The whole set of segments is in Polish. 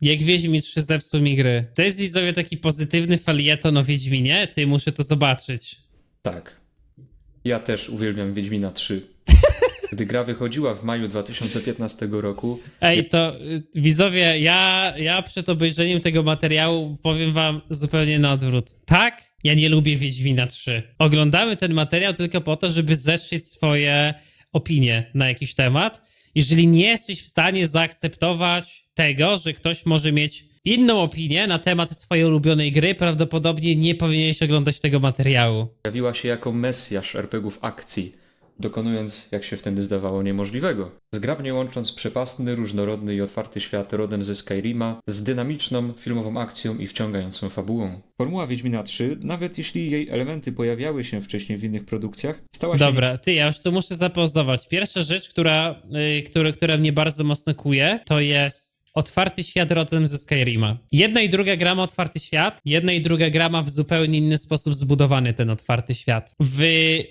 Jak Wiedźmin 3 zepsuł mi gry. To jest widzowie taki pozytywny felieton o Wiedźminie? Ty, muszę to zobaczyć. Tak. Ja też uwielbiam Wiedźmina 3. Gdy gra wychodziła w maju 2015 roku, Ej, to y, widzowie, ja, ja przed obejrzeniem tego materiału powiem wam zupełnie na odwrót. Tak, ja nie lubię Wiedźmina 3. Oglądamy ten materiał tylko po to, żeby zetrzeć swoje opinie na jakiś temat. Jeżeli nie jesteś w stanie zaakceptować tego, że ktoś może mieć inną opinię na temat twojej ulubionej gry, prawdopodobnie nie powinieneś oglądać tego materiału. pojawiła się jako mesjasz RPGów akcji, dokonując, jak się wtedy zdawało, niemożliwego. Zgrabnie łącząc przepastny, różnorodny i otwarty świat rodem ze Skyrima z dynamiczną, filmową akcją i wciągającą fabułą. Formuła Wiedźmina 3, nawet jeśli jej elementy pojawiały się wcześniej w innych produkcjach, stała się Dobra, ty, ja już tu muszę zapauzować. Pierwsza rzecz, która, y, która, która mnie bardzo mocno kuje, to jest otwarty świat rodem ze Skyrima. Jedna i druga gra ma otwarty świat, jedna i druga gra ma w zupełnie inny sposób zbudowany ten otwarty świat. W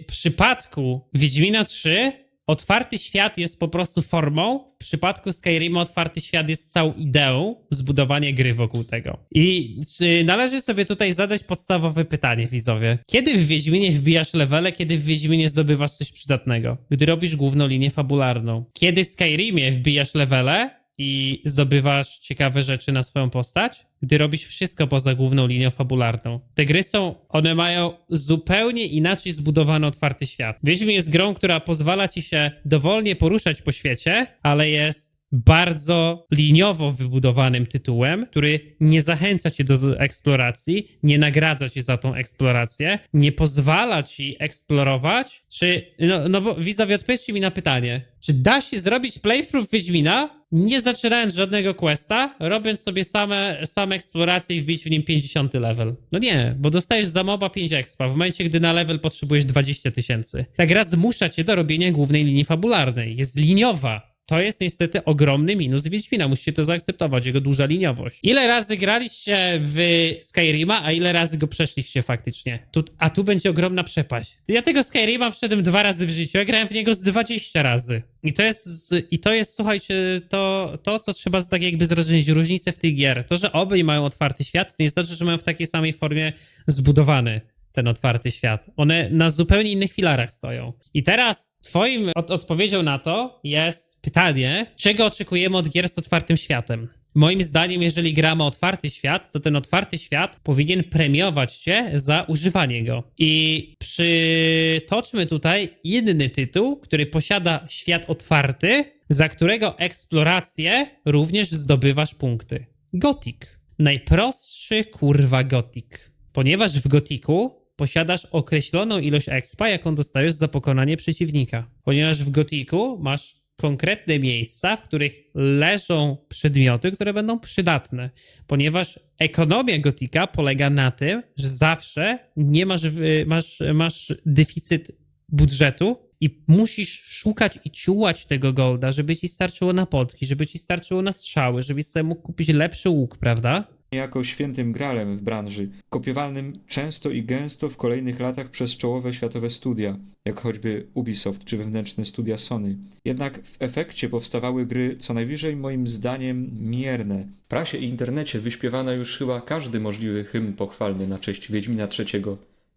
przypadku Wiedźmina 3 otwarty świat jest po prostu formą, w przypadku Skyrima otwarty świat jest całą ideą zbudowania gry wokół tego. I czy należy sobie tutaj zadać podstawowe pytanie, widzowie. Kiedy w Wiedźminie wbijasz levele, kiedy w Wiedźminie zdobywasz coś przydatnego? Gdy robisz główną linię fabularną. Kiedy w Skyrimie wbijasz levele i zdobywasz ciekawe rzeczy na swoją postać? Gdy robisz wszystko poza główną linią fabularną. Te gry są, one mają zupełnie inaczej zbudowany otwarty świat. Wiedźmin jest grą, która pozwala ci się dowolnie poruszać po świecie, ale jest bardzo liniowo wybudowanym tytułem, który nie zachęca cię do eksploracji, nie nagradza cię za tą eksplorację, nie pozwala ci eksplorować, czy, no, no bo widzowie, odpowiedzcie mi na pytanie, czy da się zrobić playthrough Wiedźmina, nie zaczynając żadnego questa, robiąc sobie same, same eksploracje i wbić w nim 50 level? No nie, bo dostajesz za moba 5 expa w momencie, gdy na level potrzebujesz 20 tysięcy. Ta gra zmusza cię do robienia głównej linii fabularnej, jest liniowa, to jest niestety ogromny minus Wiedźmina. Musicie to zaakceptować, jego duża liniowość. Ile razy graliście w Skyrima, a ile razy go przeszliście faktycznie? Tu, a tu będzie ogromna przepaść. Ja tego Skyrima przeszedłem dwa razy w życiu, ja grałem w niego z 20 razy. I to jest, i to jest słuchajcie, to, to, co trzeba tak jakby zrozumieć, różnicę w tych gier. To, że obie mają otwarty świat, to nie znaczy, że mają w takiej samej formie zbudowany ten otwarty świat. One na zupełnie innych filarach stoją. I teraz twoim od odpowiedzią na to jest pytanie, czego oczekujemy od gier z otwartym światem? Moim zdaniem, jeżeli gra ma otwarty świat, to ten otwarty świat powinien premiować cię za używanie go. I przytoczmy tutaj inny tytuł, który posiada świat otwarty, za którego eksplorację również zdobywasz punkty. Gothic. Najprostszy kurwa Gothic. Ponieważ w Gotiku posiadasz określoną ilość expa, jaką dostajesz za pokonanie przeciwnika. Ponieważ w Gotiku masz konkretne miejsca, w których leżą przedmioty, które będą przydatne. Ponieważ ekonomia Gotika polega na tym, że zawsze nie masz, masz, masz deficyt budżetu i musisz szukać i ciułać tego golda, żeby ci starczyło na potki, żeby ci starczyło na strzały, żebyś sobie mógł kupić lepszy łuk, prawda? Niejako świętym gralem w branży, kopiowanym często i gęsto w kolejnych latach przez czołowe światowe studia, jak choćby Ubisoft czy wewnętrzne studia Sony. Jednak w efekcie powstawały gry co najwyżej moim zdaniem mierne. W prasie i internecie wyśpiewano już chyba każdy możliwy hymn pochwalny na cześć Wiedźmina III.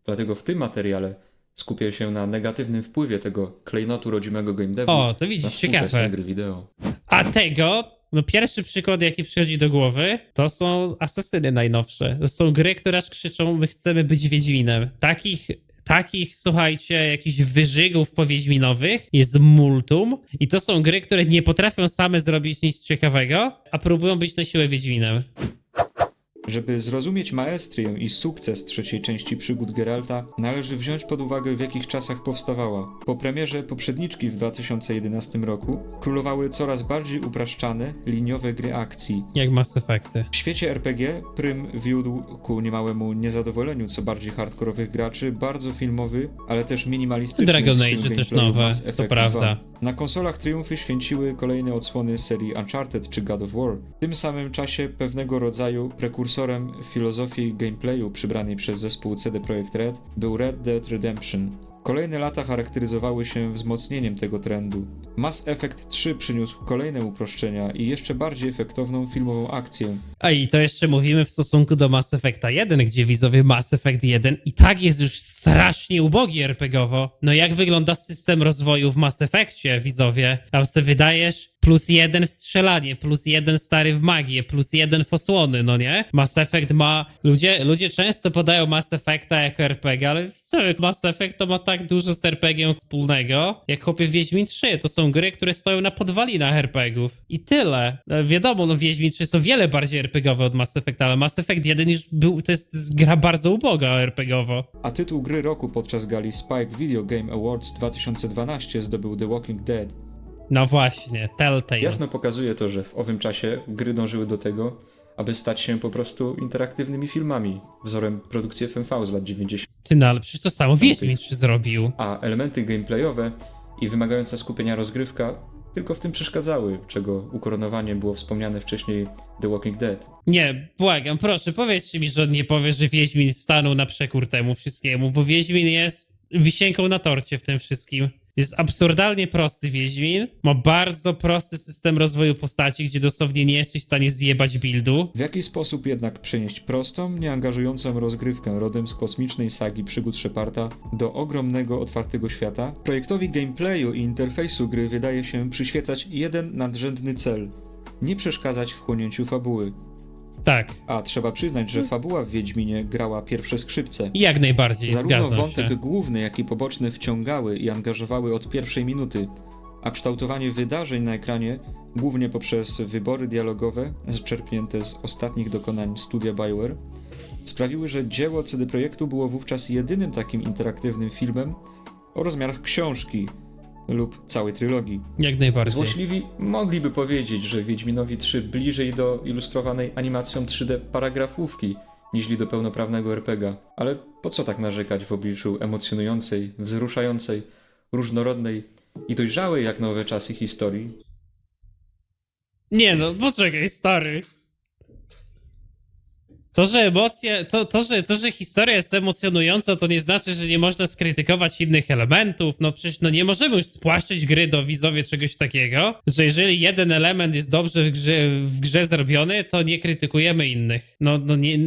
Dlatego w tym materiale skupię się na negatywnym wpływie tego klejnotu rodzimego game devu O, to na widzisz, współczesne ciekawe. gry wideo. A tego, no pierwszy przykład, jaki przychodzi do głowy, to są asesyny najnowsze. To są gry, które aż krzyczą, my chcemy być Wiedźminem. Takich, takich, słuchajcie, jakichś wyżygów powiedźminowych jest multum i to są gry, które nie potrafią same zrobić nic ciekawego, a próbują być na siłę Wiedźminem. Żeby zrozumieć maestrię i sukces trzeciej części przygód Geralta, należy wziąć pod uwagę w jakich czasach powstawała. Po premierze poprzedniczki w 2011 roku królowały coraz bardziej upraszczane, liniowe gry akcji. Jak Mass Effecty. W świecie RPG Prym wiódł ku niemałemu niezadowoleniu co bardziej hardkorowych graczy bardzo filmowy, ale też minimalistyczny Dragon Age też nowe, Mass to prawda. 2. Na konsolach triumfy święciły kolejne odsłony serii Uncharted czy God of War. W tym samym czasie pewnego rodzaju prekursorem filozofii gameplayu przybranej przez zespół CD Projekt Red był Red Dead Redemption. Kolejne lata charakteryzowały się wzmocnieniem tego trendu. Mass Effect 3 przyniósł kolejne uproszczenia i jeszcze bardziej efektowną filmową akcję. A i to jeszcze mówimy w stosunku do Mass Effecta 1, gdzie widzowie Mass Effect 1 i tak jest już strasznie ubogi RPGowo. No jak wygląda system rozwoju w Mass Effectie, widzowie? Tam sobie wydajesz plus jeden w strzelanie, plus jeden stary w magię, plus jeden w osłony, no nie? Mass Effect ma... Ludzie, ludzie często podają Mass Effecta jako RPG, ale widzowie, Mass Effect to ma tak dużo z RPG wspólnego, jak chłopie Wiedźmin 3. To są gry, które stoją na podwalinach RPGów. I tyle. No, wiadomo, no Wiedźmin 3 jest o wiele bardziej RPGowy od Mass Effecta, ale Mass Effect 1 już był, to jest, gra bardzo uboga RPGowo. A tytuł gry roku podczas gali Spike Video Game Awards 2012 zdobył The Walking Dead. No właśnie, Telltale. Jasno pokazuje to, że w owym czasie gry dążyły do tego, aby stać się po prostu interaktywnymi filmami, wzorem produkcji FMV z lat 90. Ty no, ale przecież to samo Wiedźmin 3 zrobił. a elementy gameplayowe i wymagająca skupienia rozgrywka tylko w tym przeszkadzały, czego ukoronowaniem było wspomniane wcześniej The Walking Dead. Nie, błagam, proszę, powiedzcie mi, że on nie powie, że Wiedźmin stanął na przekór temu wszystkiemu, bo Wiedźmin jest wisienką na torcie w tym wszystkim. Jest absurdalnie prosty Wiedźmin, ma bardzo prosty system rozwoju postaci, gdzie dosłownie nie jesteś w stanie zjebać buildu. W jaki sposób jednak przenieść prostą, nieangażującą rozgrywkę rodem z kosmicznej sagi przygód Sheparda do ogromnego, otwartego świata? Projektowi gameplayu i interfejsu gry wydaje się przyświecać jeden nadrzędny cel – nie przeszkadzać w chłonięciu fabuły. Tak, A trzeba przyznać, że fabuła w Wiedźminie grała pierwsze skrzypce. jak najbardziej, Zarówno wątek się. główny, jak i poboczne wciągały i angażowały od pierwszej minuty, a kształtowanie wydarzeń na ekranie, głównie poprzez wybory dialogowe zczerpnięte z ostatnich dokonań studia Bioware, sprawiły, że dzieło CD Projektu było wówczas jedynym takim interaktywnym filmem o rozmiarach książki lub całej trylogii. Jak najbardziej. Złośliwi mogliby powiedzieć, że Wiedźminowi 3 bliżej do ilustrowanej animacją 3D paragrafówki niźli do pełnoprawnego RPGa. Ale po co tak narzekać w obliczu emocjonującej, wzruszającej, różnorodnej i dojrzałej jak nowe czasy historii? Nie no, poczekaj, stary. To, że emocje, to, to, że, to, że historia jest emocjonująca, to nie znaczy, że nie można skrytykować innych elementów. No przecież no nie możemy już spłaszczyć gry do widzowie czegoś takiego, że jeżeli jeden element jest dobrze w grze, w grze zrobiony, to nie krytykujemy innych. No, no nie,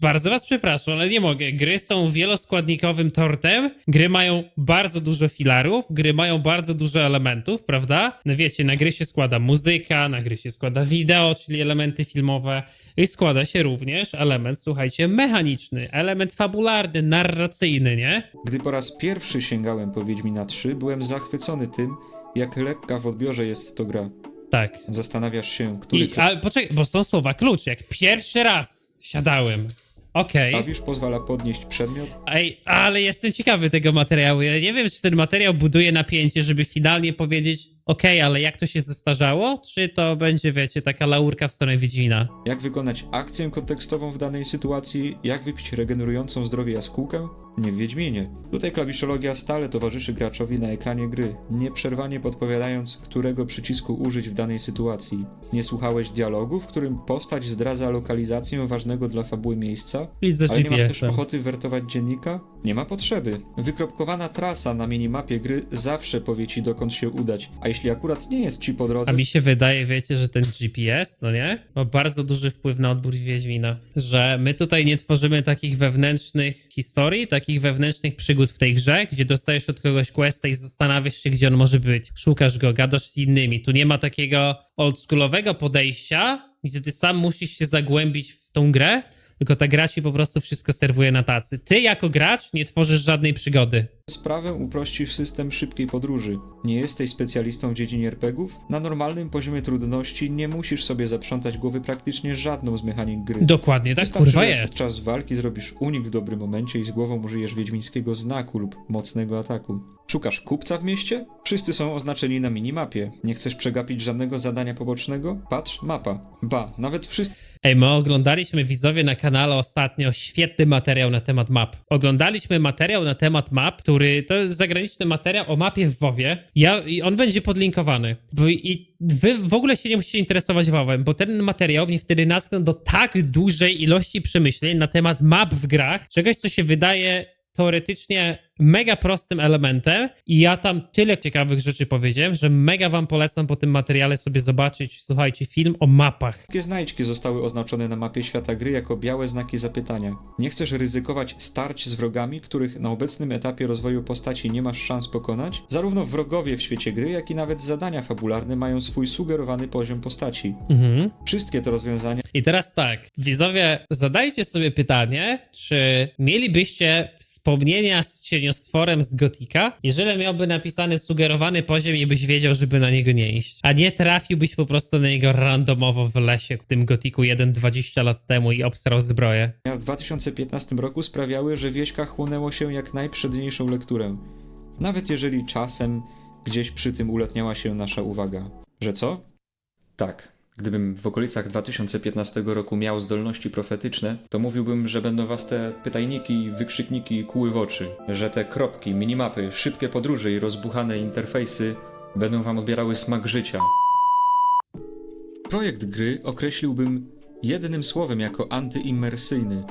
bardzo was przepraszam, ale nie mogę. Gry są wieloskładnikowym tortem, gry mają bardzo dużo filarów, gry mają bardzo dużo elementów, prawda? No wiecie, na gry się składa muzyka, na gry się składa wideo, czyli elementy filmowe i składa się również element, słuchajcie, mechaniczny, element fabularny, narracyjny, nie? Gdy po raz pierwszy sięgałem po Wiedźmina 3, byłem zachwycony tym, jak lekka w odbiorze jest to gra. Tak. Zastanawiasz się, który I, ale poczekaj, bo są słowa klucz, jak pierwszy raz siadałem. Okej. klawisz pozwala podnieść przedmiot, Ej, ale jestem ciekawy tego materiału. Ja nie wiem, czy ten materiał buduje napięcie, żeby finalnie powiedzieć, okej, ale jak to się zestarzało? Czy to będzie, wiecie, taka laurka w stronę Wiedźmina? Jak wykonać akcję kontekstową w danej sytuacji? Jak wypić regenerującą zdrowie jaskółkę? Nie w Wiedźminie. Tutaj klawiszologia stale towarzyszy graczowi na ekranie gry, nieprzerwanie podpowiadając, którego przycisku użyć w danej sytuacji. Nie słuchałeś dialogu, w którym postać zdradza lokalizację ważnego dla fabuły miejsca? Widzę Ale nie masz też ochoty wertować dziennika? Nie ma potrzeby. Wykropkowana trasa na minimapie gry zawsze powie ci dokąd się udać, a jeśli akurat nie jest ci po drodze, A mi się wydaje, wiecie, że ten GPS, no nie? Ma bardzo duży wpływ na odbór Wiedźmina. Że my tutaj nie tworzymy takich wewnętrznych historii, takich wewnętrznych przygód w tej grze, gdzie dostajesz od kogoś questa i zastanawiasz się, gdzie on może być. Szukasz go, gadasz z innymi. Tu nie ma takiego oldschoolowego podejścia, gdzie ty sam musisz się zagłębić w tą grę, tylko ta gra ci po prostu wszystko serwuje na tacy. Ty jako gracz nie tworzysz żadnej przygody. Sprawę uprościsz system szybkiej podróży. Nie jesteś specjalistą w dziedzinie RPGów? Na normalnym poziomie trudności nie musisz sobie zaprzątać głowy praktycznie żadną z mechanik gry. Dokładnie tak, Wystarczy, kurwa jest. podczas walki zrobisz unik w dobrym momencie i z głową użyjesz wiedźmińskiego znaku lub mocnego ataku. Szukasz kupca w mieście? Wszyscy są oznaczeni na minimapie. Nie chcesz przegapić żadnego zadania pobocznego? Patrz, mapa. Ba, nawet wszyscy Ej, my oglądaliśmy widzowie na kanale ostatnio świetny materiał na temat map. Oglądaliśmy materiał na temat map, który to jest zagraniczny materiał o mapie w WoWie. Ja, I on będzie podlinkowany. I wy w ogóle się nie musicie interesować WoWem, bo ten materiał mnie wtedy natknął do tak dużej ilości przemyśleń na temat map w grach, czegoś, co się wydaje teoretycznie mega prostym elementem i ja tam tyle ciekawych rzeczy powiedziałem, że mega wam polecam po tym materiale sobie zobaczyć, słuchajcie, film o mapach. Wszystkie znajdźki zostały oznaczone na mapie świata gry jako białe znaki zapytania. Nie chcesz ryzykować starć z wrogami, których na obecnym etapie rozwoju postaci nie masz szans pokonać? Zarówno wrogowie w świecie gry, jak i nawet zadania fabularne mają swój sugerowany poziom postaci. Mhm. Wszystkie te rozwiązania I teraz tak, widzowie, zadajcie sobie pytanie, czy mielibyście wspomnienia z cieniostworem z Gotika, jeżeli miałby napisany sugerowany poziom i byś wiedział, żeby na niego nie iść, a nie trafiłbyś po prostu na niego randomowo w lesie w tym Gotiku 1 20 lat temu i obsrał zbroję. w 2015 roku sprawiały, że Wieśka chłonęło się jak najprzedniejszą lekturę. Nawet jeżeli czasem gdzieś przy tym uletniała się nasza uwaga. Że co? Tak. Gdybym w okolicach 2015 roku miał zdolności profetyczne, to mówiłbym, że będą was te pytajniki, wykrzykniki kuły w oczy, że te kropki, minimapy, szybkie podróże i rozbuchane interfejsy będą wam odbierały smak życia. Projekt gry określiłbym jednym słowem jako antyimmersyjny.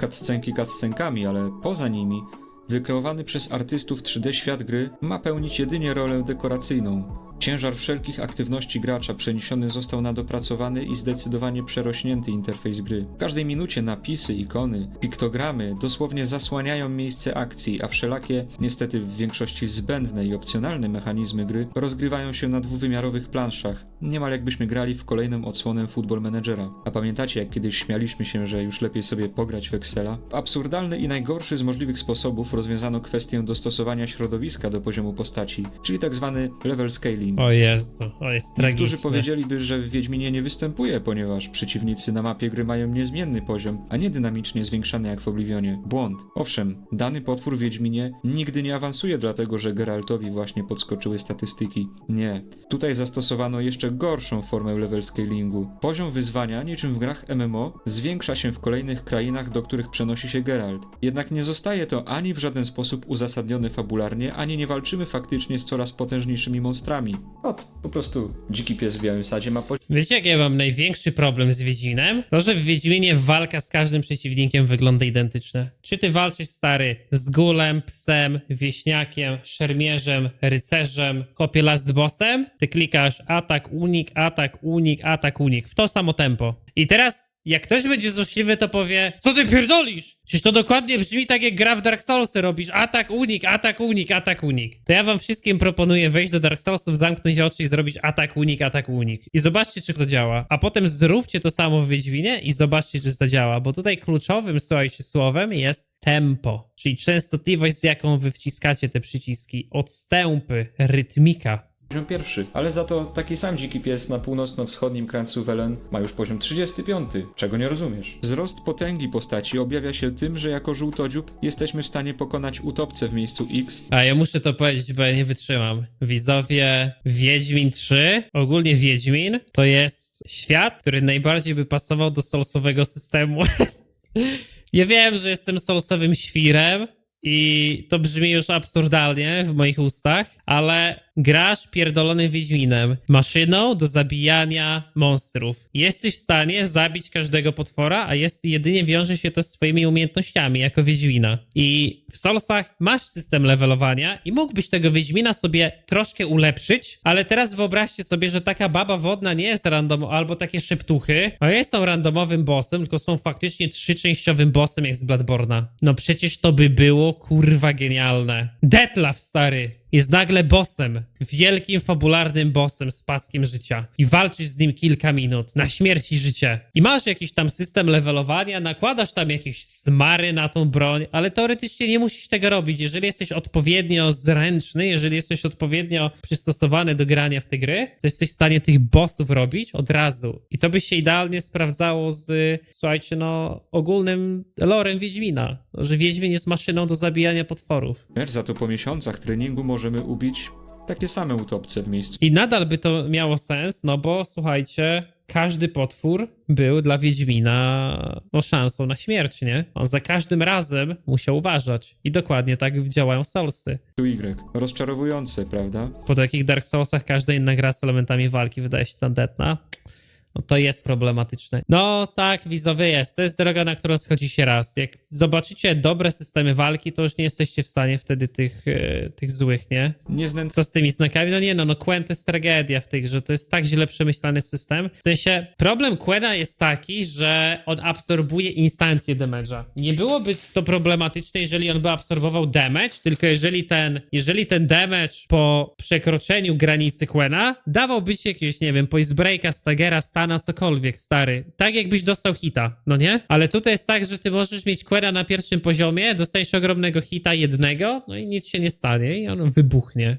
Cutscenki cutscenkami, ale poza nimi wykreowany przez artystów 3D świat gry ma pełnić jedynie rolę dekoracyjną. Ciężar wszelkich aktywności gracza przeniesiony został na dopracowany i zdecydowanie przerośnięty interfejs gry. W każdej minucie napisy, ikony, piktogramy dosłownie zasłaniają miejsce akcji, a wszelakie, niestety w większości zbędne i opcjonalne mechanizmy gry rozgrywają się na dwuwymiarowych planszach, niemal jakbyśmy grali w kolejną odsłonę Football Managera. A pamiętacie, jak kiedyś śmialiśmy się, że już lepiej sobie pograć w Excela? W absurdalny i najgorszy z możliwych sposobów rozwiązano kwestię dostosowania środowiska do poziomu postaci, czyli tak zwany level scaling. O Jezu, o jest tragiczne. Niektórzy powiedzieliby, że w Wiedźminie nie występuje, ponieważ przeciwnicy na mapie gry mają niezmienny poziom, a nie dynamicznie zwiększany jak w Oblivionie. Błąd. Owszem, dany potwór w Wiedźminie nigdy nie awansuje dlatego, że Geraltowi właśnie podskoczyły statystyki. Nie. Tutaj zastosowano jeszcze gorszą formę level scalingu. Poziom wyzwania, niczym w grach MMO, zwiększa się w kolejnych krainach, do których przenosi się Geralt. Jednak nie zostaje to ani w żaden sposób uzasadnione fabularnie, ani nie walczymy faktycznie z coraz potężniejszymi monstrami. Ot, po prostu dziki pies w białym sadzie ma poziom Wiecie, jaki ja mam największy problem z Wiedźminem? To, że w Wiedźminie walka z każdym przeciwnikiem wygląda identycznie. Czy ty walczysz, stary, z gulem, psem, wieśniakiem, szermierzem, rycerzem, kopie last bossem? Ty klikasz atak, unik, atak, unik, atak, unik. W to samo tempo. I teraz, jak ktoś będzie złośliwy, to powie, co ty pierdolisz? Przecież to dokładnie brzmi tak, jak gra w Dark Soulsy robisz. Atak, unik, atak, unik, atak, unik. To ja wam wszystkim proponuję wejść do Dark Soulsów, zamknąć oczy i zrobić atak, unik, atak, unik. I zobaczcie, czy to działa. A potem zróbcie to samo w Wiedźminie i zobaczcie, czy to działa. Bo tutaj kluczowym, słuchajcie, słowem jest tempo. Czyli częstotliwość, z jaką wy wciskacie te przyciski. Odstępy, rytmika. Pierwszy, ale za to taki sam dziki pies na północno-wschodnim krańcu Welen ma już poziom 35. Czego nie rozumiesz? Wzrost potęgi postaci objawia się tym, że jako żółtodziób jesteśmy w stanie pokonać utopcę w miejscu X A ja muszę to powiedzieć, bo ja nie wytrzymam. Widzowie, Wiedźmin 3, ogólnie Wiedźmin, to jest świat, który najbardziej by pasował do solsowego systemu. ja wiem, że jestem solsowym świrem i to brzmi już absurdalnie w moich ustach, ale grasz pierdolonym Wiedźminem, maszyną do zabijania monstrów. Jesteś w stanie zabić każdego potwora, a jest jedynie wiąże się to z twoimi umiejętnościami jako Wiedźmina. I w Soulsach masz system levelowania i mógłbyś tego Wiedźmina sobie troszkę ulepszyć, ale teraz wyobraźcie sobie, że taka baba wodna nie jest random, albo takie szeptuchy, a nie są randomowym bossem, tylko są faktycznie trzyczęściowym bossem jak z Bloodborna. No przecież to by było kurwa genialne. Detlaf stary jest nagle bossem, wielkim fabularnym bossem z paskiem życia i walczysz z nim kilka minut na śmierć i życie. I masz jakiś tam system levelowania, nakładasz tam jakieś smary na tą broń, ale teoretycznie nie musisz tego robić. Jeżeli jesteś odpowiednio zręczny, jeżeli jesteś odpowiednio przystosowany do grania w te gry, to jesteś w stanie tych bossów robić od razu. I to by się idealnie sprawdzało z, słuchajcie, no, ogólnym lorem Wiedźmina. Że Wiedźmin jest maszyną do zabijania potworów. Lecz za to po miesiącach treningu możemy ubić takie same utopce w miejscu I nadal by to miało sens, no bo słuchajcie, każdy potwór był dla Wiedźmina no, szansą na śmierć, nie? On za każdym razem musiał uważać. I dokładnie tak działają Soulsy. Y. Rozczarowujące, prawda? Po takich Dark Soulsach każda inna gra z elementami walki wydaje się tandetna. No to jest problematyczne. No tak, wizowy jest. To jest droga, na którą schodzi się raz. Jak zobaczycie dobre systemy walki, to już nie jesteście w stanie wtedy tych, e, tych złych, nie? Nie znęcać Co z tymi znakami? No nie no, no Quen to jest tragedia w tych, że to jest tak źle przemyślany system. W sensie, problem Quena jest taki, że on absorbuje instancje damage'a. Nie byłoby to problematyczne, jeżeli on by absorbował damage, tylko jeżeli ten, jeżeli ten damage po przekroczeniu granicy Quena dawałby ci jakiegoś, nie wiem, poise breaka, stagera, stana, cokolwiek, stary. Tak jakbyś dostał hita, no nie? Ale tutaj jest tak, że ty możesz mieć Quena na pierwszym poziomie, dostajesz ogromnego hita jednego, no i nic się nie stanie i on wybuchnie.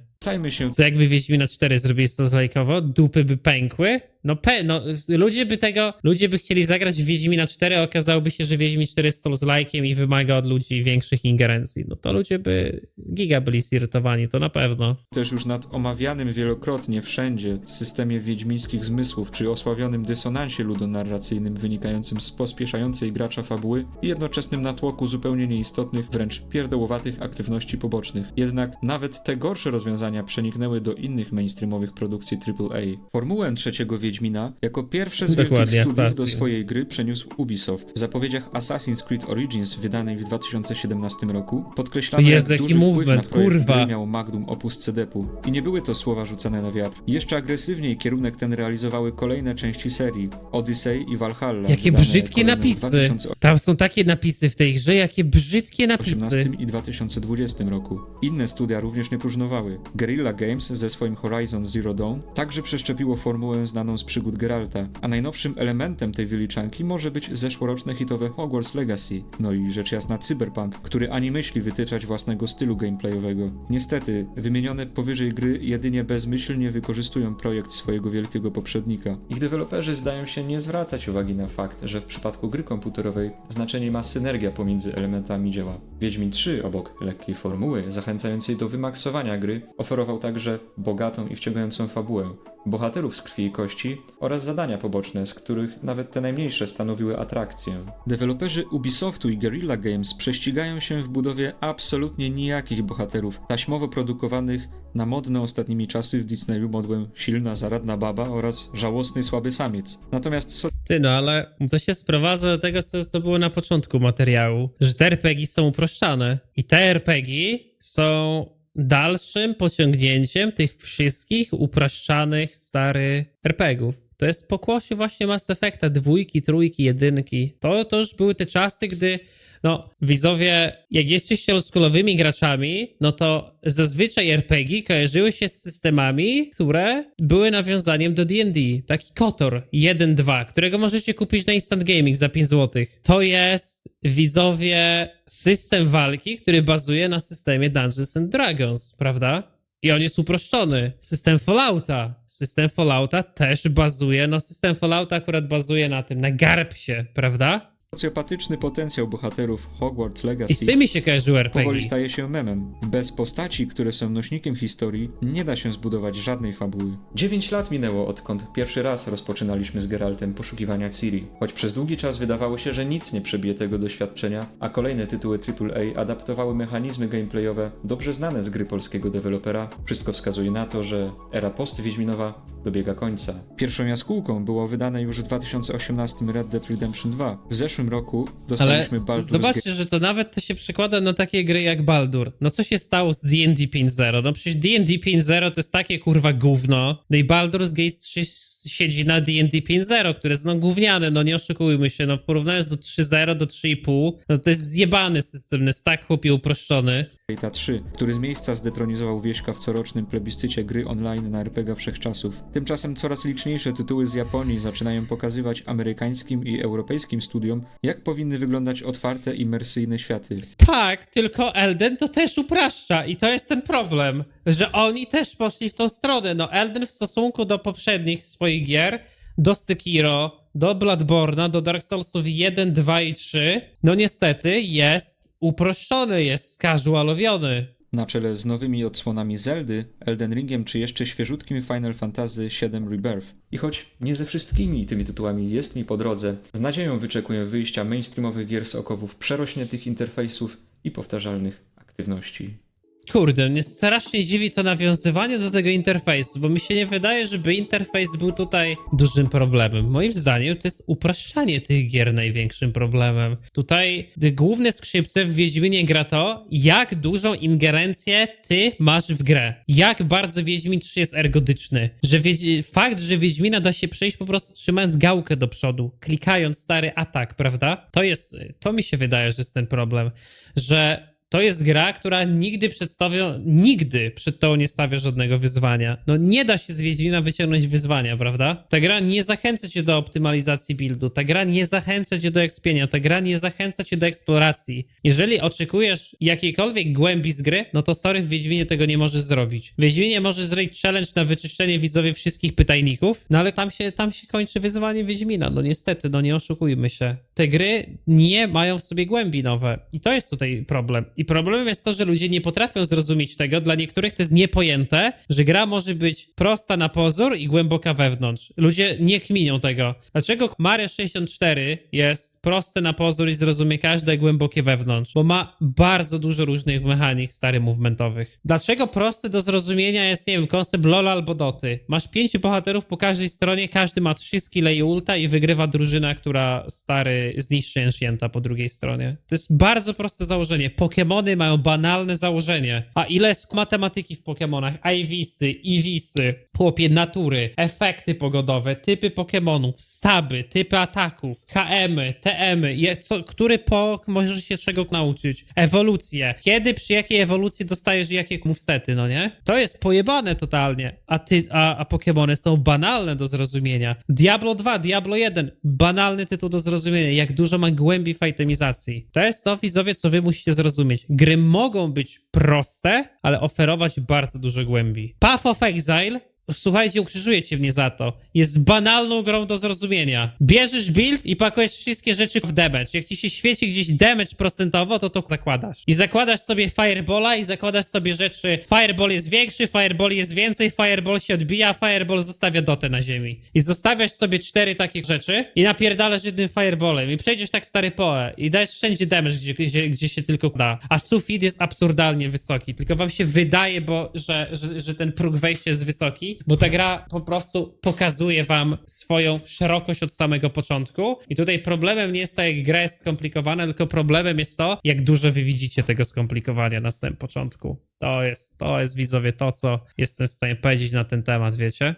Się Co jakby Wiedźmina 4 zrobili Souls-like'owo, dupy by pękły. No, pe, no ludzie by tego, ludzie by chcieli zagrać w Wiedźmina 4, a okazałoby się, że Wiedźmin 4 jest Souls-like'iem i wymaga od ludzi większych ingerencji. No to ludzie by giga byli zirytowani, to na pewno. też już nad omawianym wielokrotnie wszędzie systemie wiedźmińskich zmysłów, czy osławionym dysonansie ludonarracyjnym wynikającym z pospieszającej gracza fabuły i jednoczesnym natłoku zupełnie nieistotnych, wręcz pierdołowatych aktywności pobocznych. Jednak nawet te gorsze rozwiązania przeniknęły do innych mainstreamowych produkcji AAA. Formułę trzeciego Wiedźmina jako pierwsze z Dokładnie, wielkich studiów do Assassin. swojej gry przeniósł Ubisoft. W zapowiedziach Assassin's Creed Origins wydanej w 2017 roku podkreślano Jezu, jak duży wpływ na movement, projekt kurwa. gry miał Magnum Opus CDP-u. I nie były to słowa rzucane na wiatr. Jeszcze agresywniej kierunek ten realizowały kolejne części serii Odyssey i Valhalla. Jakie brzydkie w napisy. 2018 Tam są takie napisy w tej grze, jakie brzydkie napisy. i 2020 roku. Inne studia również nie próżnowały. Guerrilla Games ze swoim Horizon Zero Dawn także przeszczepiło formułę znaną z przygód Geralta, a najnowszym elementem tej wyliczanki może być zeszłoroczne hitowe Hogwarts Legacy, no i rzecz jasna Cyberpunk, który ani myśli wytyczać własnego stylu gameplayowego. Niestety, wymienione powyżej gry jedynie bezmyślnie wykorzystują projekt swojego wielkiego poprzednika. Ich deweloperzy zdają się nie zwracać uwagi na fakt, że w przypadku gry komputerowej znaczenie ma synergia pomiędzy elementami dzieła. Wiedźmin 3 obok lekkiej formuły zachęcającej do wymaksowania gry oferował także bogatą i wciągającą fabułę, bohaterów z krwi i kości oraz zadania poboczne, z których nawet te najmniejsze stanowiły atrakcję. Deweloperzy Ubisoftu i Guerrilla Games prześcigają się w budowie absolutnie nijakich bohaterów, taśmowo produkowanych na modne ostatnimi czasy w Disneyu modłem silna, zaradna baba oraz żałosny, słaby samiec. Natomiast Ty no, ale to się sprowadza do tego, co, co było na początku materiału, że te RPG są uproszczane. I te RPG są dalszym pociągnięciem tych wszystkich upraszczanych stary RPGów. To jest pokłosie właśnie Mass Effecta, dwójki, trójki, jedynki. To, to już były te czasy, gdy no, widzowie, jak jesteście oldschoolowymi graczami, no to zazwyczaj RPG kojarzyły się z systemami, które były nawiązaniem do D&D. Taki Kotor 1.2, którego możecie kupić na Instant Gaming za 5 zł. To jest, widzowie, system walki, który bazuje na systemie Dungeons and Dragons, prawda? I on jest uproszczony. System Fallouta. System Fallouta też bazuje, no system Fallouta akurat bazuje na tym, na Garpsie, prawda? Socjopatyczny potencjał bohaterów Hogwarts I z Legacy tymi się RPG. powoli staje się memem. Bez postaci, które są nośnikiem historii, nie da się zbudować żadnej fabuły. 9 lat minęło, odkąd pierwszy raz rozpoczynaliśmy z Geraltem poszukiwania Ciri. Choć przez długi czas wydawało się, że nic nie przebije tego doświadczenia, a kolejne tytuły AAA adaptowały mechanizmy gameplayowe dobrze znane z gry polskiego dewelopera, wszystko wskazuje na to, że era post-Wiedźminowa dobiega końca. Pierwszą jaskółką było wydane już w 2018 Red Dead Redemption 2. W zeszłym roku Ale dostaliśmy Baldur's Gate zobaczcie, że to nawet to się przekłada na takie gry jak Baldur. No co się stało z D&D 5.0? No przecież D&D 5.0 to jest takie kurwa gówno. No i Baldur's Gate 3 siedzi na D&D 5.0, które jest no gówniane, no nie oszukujmy się, no porównując do 3.0 do 3.5, no to jest zjebany system, jest tak chłopie uproszczony. Gate'a 3, który z miejsca zdetronizował Wieśka w corocznym plebiscycie gry online na RPG wszechczasów. Tymczasem coraz liczniejsze tytuły z Japonii zaczynają pokazywać amerykańskim i europejskim studiom, jak powinny wyglądać otwarte, imersyjne światy. Tak, tylko Elden to też upraszcza i to jest ten problem, że oni też poszli w tą stronę. No Elden w stosunku do poprzednich swoich gier, do Sekiro, do Bloodborne'a, do Dark Soulsów 1, 2 i 3, no niestety jest uproszczony, jest skazualowiony. Na czele z nowymi odsłonami Zeldy, Elden Ringiem czy jeszcze świeżutkim Final Fantasy VII Rebirth. I choć nie ze wszystkimi tymi tytułami jest mi po drodze, z nadzieją wyczekuję wyjścia mainstreamowych gier z okowów przerośniętych interfejsów i powtarzalnych aktywności. Kurde, mnie strasznie dziwi to nawiązywanie do tego interfejsu, bo mi się nie wydaje, żeby interfejs był tutaj dużym problemem. Moim zdaniem to jest upraszczanie tych gier największym problemem. Tutaj główne skrzypce w Wiedźminie gra to, jak dużą ingerencję ty masz w grę. Jak bardzo Wiedźmin 3 jest ergodyczny. Że Wiedź- fakt, że Wiedźmina da się przejść po prostu trzymając gałkę do przodu, klikając stary atak, prawda? To jest, to mi się wydaje, że jest ten problem, że to jest gra, która nigdy przedstawia, nigdy przed tą nie stawia żadnego wyzwania. No nie da się z Wiedźmina wyciągnąć wyzwania, prawda? Ta gra nie zachęca cię do optymalizacji buildu, ta gra nie zachęca cię do ekspienia, ta gra nie zachęca cię do eksploracji. Jeżeli oczekujesz jakiejkolwiek głębi z gry, no to sorry, w Wiedźminie tego nie możesz zrobić. W Wiedźminie możesz zrobić challenge na wyczyszczenie widzowie wszystkich pytajników, no ale tam się, tam się kończy wyzwanie Wiedźmina, no niestety, no nie oszukujmy się. Te gry nie mają w sobie głębi nowe i to jest tutaj problem. I problemem jest to, że ludzie nie potrafią zrozumieć tego, dla niektórych to jest niepojęte, że gra może być prosta na pozór i głęboka wewnątrz. Ludzie nie kminią tego. Dlaczego Mario 64 jest proste na pozór i zrozumie każde głębokie wewnątrz? Bo ma bardzo dużo różnych mechanik stary movementowych. Dlaczego prosty do zrozumienia jest, nie wiem, koncept LoL albo Doty? Masz pięciu bohaterów po każdej stronie, każdy ma trzy skille i ulta i wygrywa drużyna, która stary zniszczy Ancienta po drugiej stronie. To jest bardzo proste założenie. Pokemony mają banalne założenie. A ile jest matematyki w Pokemonach? Ivisy, Iwisy, chłopie, natury, efekty pogodowe, typy Pokemonów, staby, typy ataków, HM-y, TM-y, je, co, który pok możesz się czego nauczyć, ewolucje, kiedy przy jakiej ewolucji dostajesz jakie movesety, no nie? To jest pojebane totalnie, a, ty, a, a Pokemony są banalne do zrozumienia. Diablo 2, Diablo 1, banalny tytuł do zrozumienia, jak dużo ma głębi w itemizacji. To jest to, widzowie, co wy musicie zrozumieć. Gry mogą być proste, ale oferować bardzo dużo głębi. Path of Exile Słuchajcie, ukrzyżujecie mnie za to. Jest banalną grą do zrozumienia. Bierzesz build i pakujesz wszystkie rzeczy w damage. Jak ci się świeci gdzieś damage procentowo, to to zakładasz. I zakładasz sobie firebola i zakładasz sobie rzeczy. Fireball jest większy, fireball jest więcej, fireball się odbija, fireball zostawia dotę na ziemi. I zostawiasz sobie cztery takich rzeczy i napierdalasz jednym fireballem i przejdziesz tak stary poe i dajesz wszędzie damage, gdzie, gdzie, gdzie się tylko da. A sufit jest absurdalnie wysoki. Tylko wam się wydaje, bo, że, że, że ten próg wejścia jest wysoki, bo ta gra po prostu pokazuje wam swoją szerokość od samego początku. I tutaj problemem nie jest to, jak gra jest skomplikowana, tylko problemem jest to, jak dużo wy widzicie tego skomplikowania na samym początku. To jest, to jest widzowie to, co jestem w stanie powiedzieć na ten temat, wiecie?